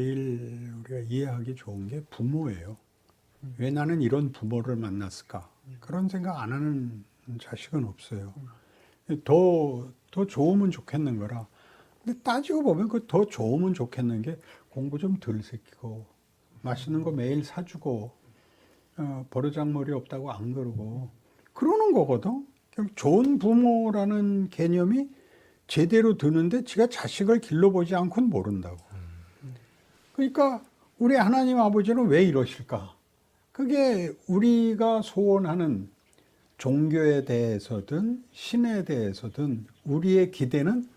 제일 우리가 이해하기 좋은 게 부모예요. 왜 나는 이런 부모를 만났을까? 그런 생각 안 하는 자식은 없어요. 더, 더 좋으면 좋겠는 거라. 근데 따지고 보면 그 더 좋으면 좋겠는 게 공부 좀덜 새끼고, 맛있는 거 매일 사주고, 어, 버르장머리 없다고 안 그러고, 그러는 거거든. 좋은 부모라는 개념이 제대로 드는데 지가 자식을 길러보지 않고는 모른다고. 그러니까 우리 하나님 아버지는 왜 이러실까? 그게 우리가 소원하는 종교에 대해서든 신에 대해서든 우리의 기대는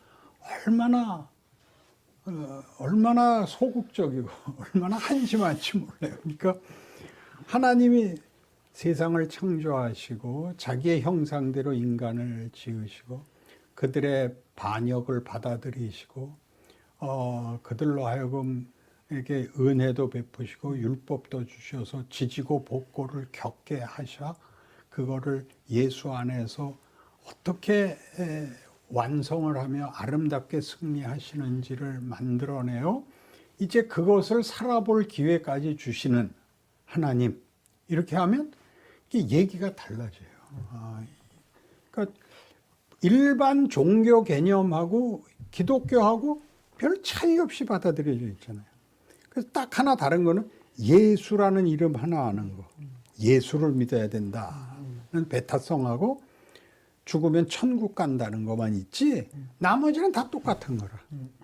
얼마나 어, 얼마나 소극적이고 얼마나 한심한지 몰라요. 그러니까 하나님이 세상을 창조하시고 자기의 형상대로 인간을 지으시고 그들의 반역을 받아들이시고 어, 그들로 하여금 에게 은혜도 베푸시고 율법도 주셔서 지지고 복고를 겪게 하셔 그거를 예수 안에서 어떻게 에, 완성을 하며 아름답게 승리하시는지를 만들어내요. 이제 그것을 살아볼 기회까지 주시는 하나님 이렇게 하면 얘기가 달라져요. 아, 그러니까 일반 종교 개념하고 기독교하고 별 차이 없이 받아들여져 있잖아요. 그래서 딱 하나 다른 거는 예수라는 이름 하나 아는 거. 예수를 믿어야 된다는 배타성하고 죽으면 천국 간다는 것만 있지 나머지는 다 똑같은 거라.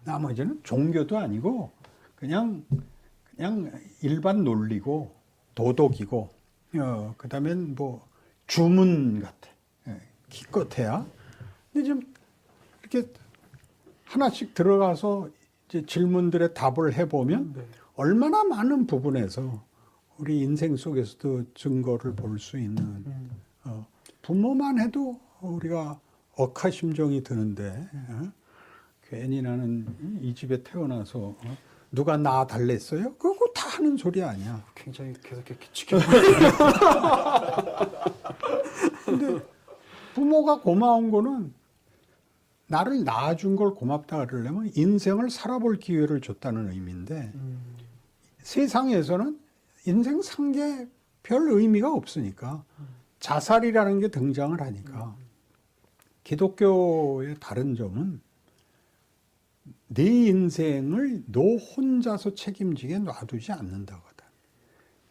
나머지는 종교도 아니고 그냥 그냥 일반 논리고 도덕이고 어, 그다음엔 뭐 주문 같아. 예, 기껏해야. 근데 좀 이렇게 하나씩 들어가서 질문들의 답을 해보면 네. 얼마나 많은 부분에서 우리 인생 속에서도 증거를 볼 수 있는 음. 어, 부모만 해도 우리가 억하심정이 드는데 어? 괜히 나는 이 집에 태어나서 어? 누가 나 달랬어요? 그거 다 하는 소리 아니야. 굉장히 계속 이렇게 지켜. 근데 부모가 고마운 거는 나를 낳아준 걸 고맙다 그러려면 인생을 살아볼 기회를 줬다는 의미인데 음. 세상에서는 인생 산 게 별 의미가 없으니까 자살이라는 게 등장을 하니까 기독교의 다른 점은 내 인생을 너 혼자서 책임지게 놔두지 않는다거든.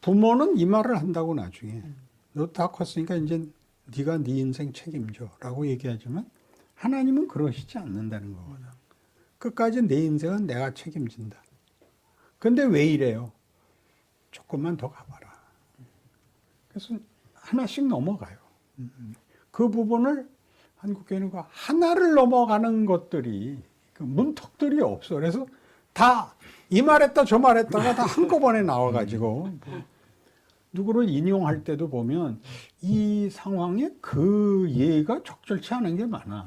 부모는 이 말을 한다고 나중에 너 다 컸으니까 이제 네가 네 인생 책임져라고 얘기하지만 하나님은 그러시지 않는다는 거거든. 끝까지 내 인생은 내가 책임진다. 근데 왜 이래요? 조금만 더 가봐라. 그래서 하나씩 넘어가요. 그 부분을 한국교회는 하나를 넘어가는 것들이 그 문턱들이 없어. 그래서 다 이 말했다 저 말했다가 다 한꺼번에 나와가지고 뭐 누구를 인용할 때도 보면 이 상황에 그 예가 적절치 않은 게 많아.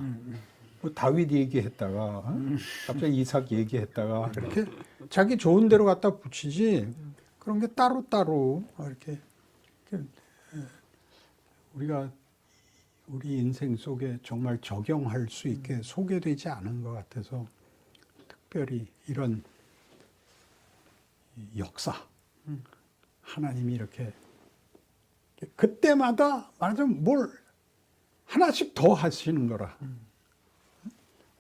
뭐 다윗 얘기했다가 어? 갑자기 이삭 얘기했다가 이렇게 자기 좋은 대로 갖다 붙이지 그런 게 따로 따로 이렇게, 에, 우리가 우리 인생 속에 정말 적용할 수 있게 소개되지 않은 것 같아서 특별히 이런 이 역사 하나님이 이렇게 그때마다 말하자면 뭘 하나씩 더 하시는 거라.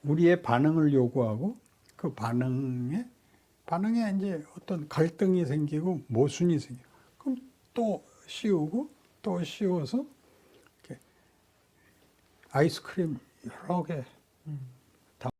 우리의 반응을 요구하고 그 반응에 반응에 이제 어떤 갈등이 생기고 모순이 생겨. 그럼 또 씌우고 또 씌워서 아이스크림 여러 개